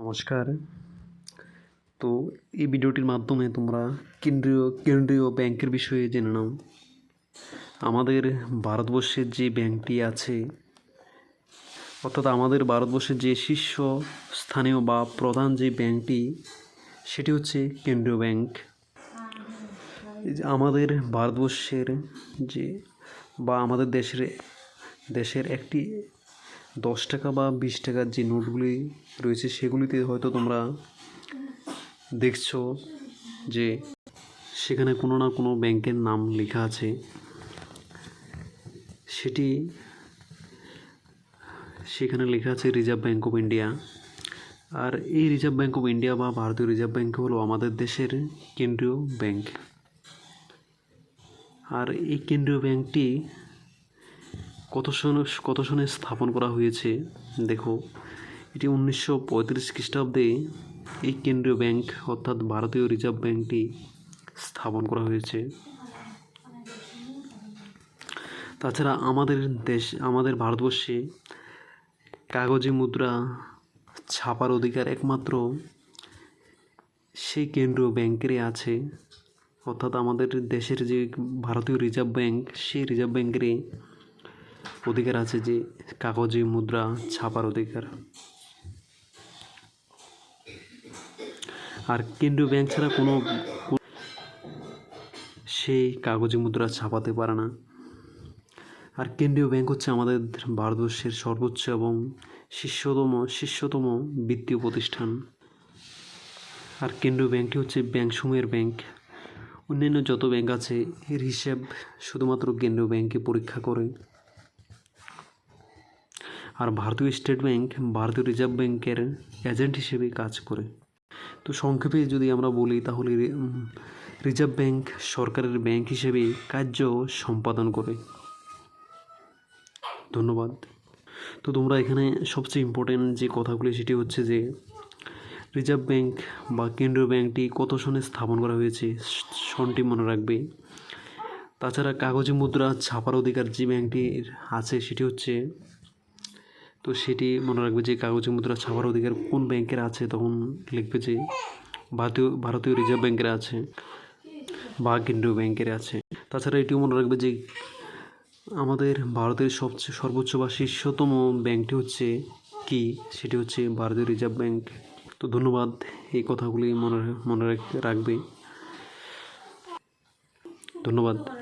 নমস্কার। তো এই ভিডিওটির মাধ্যমে তোমরা কেন্দ্রীয় কেন্দ্রীয় ব্যাংকের বিষয়ে জেনে নাও। আমাদের ভারতবর্ষের যে ব্যাংকটি আছে, অর্থাৎ আমাদের ভারতবর্ষের যে শীর্ষ স্থানীয় বা প্রধান যে ব্যাংকটি, সেটি হচ্ছে কেন্দ্রীয় ব্যাংক। আমাদের ভারতবর্ষের যে বা আমাদের দেশের দেশের একটি দশ টাকা বা বিশ টাকার যে নোটগুলি রয়েছে সেগুলিতে হয়তো তোমরা দেখছ যে সেখানে কোনো না কোনো ব্যাংকের নাম লেখা আছে। সেটি সেখানে লেখা আছে রিজার্ভ ব্যাঙ্ক অফ ইন্ডিয়া আর এই রিজার্ভ ব্যাঙ্ক অফ ইন্ডিয়া বা ভারতীয় রিজার্ভ ব্যাঙ্ক হলো আমাদের দেশের কেন্দ্রীয় ব্যাংক। আর এই কেন্দ্রীয় ব্যাংকটি কত সনে কত সনে স্থাপন করা হয়েছে? দেখো, এটি উনিশশো পঁয়ত্রিশ খ্রিস্টাব্দে এই কেন্দ্রীয় ব্যাংক, অর্থাৎ ভারতীয় রিজার্ভ ব্যাংকটি স্থাপন করা হয়েছে। তাছাড়া আমাদের দেশ, আমাদের ভারতবর্ষে কাগজে মুদ্রা ছাপার অধিকার একমাত্র সেই কেন্দ্রীয় ব্যাংকেরই আছে। অর্থাৎ আমাদের দেশের যে ভারতীয় রিজার্ভ ব্যাংক, সেই রিজার্ভ ব্যাংকেরই অধিকার আছে যে কাগজে মুদ্রা ছাপার অধিকার। আর কেন্দ্রীয় ব্যাংক ছাড়া কোনো সেই কাগজে মুদ্রা ছাপাতে পারে না। আর কেন্দ্রীয় ব্যাংক হচ্ছে আমাদের ভারতবর্ষের সর্বোচ্চ এবং শীর্ষতম শীর্ষতম বিত্তীয় প্রতিষ্ঠান। আর কেন্দ্রীয় ব্যাংকটি হচ্ছে ব্যাংকসমূহের ব্যাংক। অন্যান্য যত ব্যাংক আছে, এর হিসাব শুধুমাত্র কেন্দ্রীয় ব্যাংকে পরীক্ষা করে। আর ভারতীয় স্টেট ব্যাংক, ভারতীয় রিজার্ভ ব্যাংকের এজেন্ট হিসেবে কাজ করে। তো সংক্ষেপে যদি আমরা বলি, তাহলে রিজার্ভ ব্যাংক সরকারের ব্যাংক হিসেবে কার্য সম্পাদন করে। ধন্যবাদ। তো তোমরা এখানে সবচেয়ে ইম্পর্টেন্ট যে কথাগুলি, সেটি হচ্ছে যে, রিজার্ভ ব্যাংক বা কেন্দ্রীয় ব্যাংকটি কত সনে স্থাপন করা হয়েছে, সনটি মনে রাখবে। তাছাড়া কাগজে মুদ্রা ছাপার অধিকার যে ব্যাংকটির আছে, সেটি হচ্ছে তো সেটি মনে রাখবে যে কাগজে মুদ্রা ছাপার অধিকার কোন ব্যাংকের আছে তখন লিখবে যে ভারতীয় ভারতীয় রিজার্ভ ব্যাংকের আছে বা কেন্দ্রীয় ব্যাংকের আছে। তাছাড়া এটিও মনে রাখবে যে আমাদের ভারতের সবচেয়ে সর্বোচ্চ বা শীর্ষতম ব্যাংকটি হচ্ছে কি? সেটি হচ্ছে ভারতীয় রিজার্ভ ব্যাংক। তো ধন্যবাদ, এই কথাগুলি মনে মনে রাখবে। ধন্যবাদ।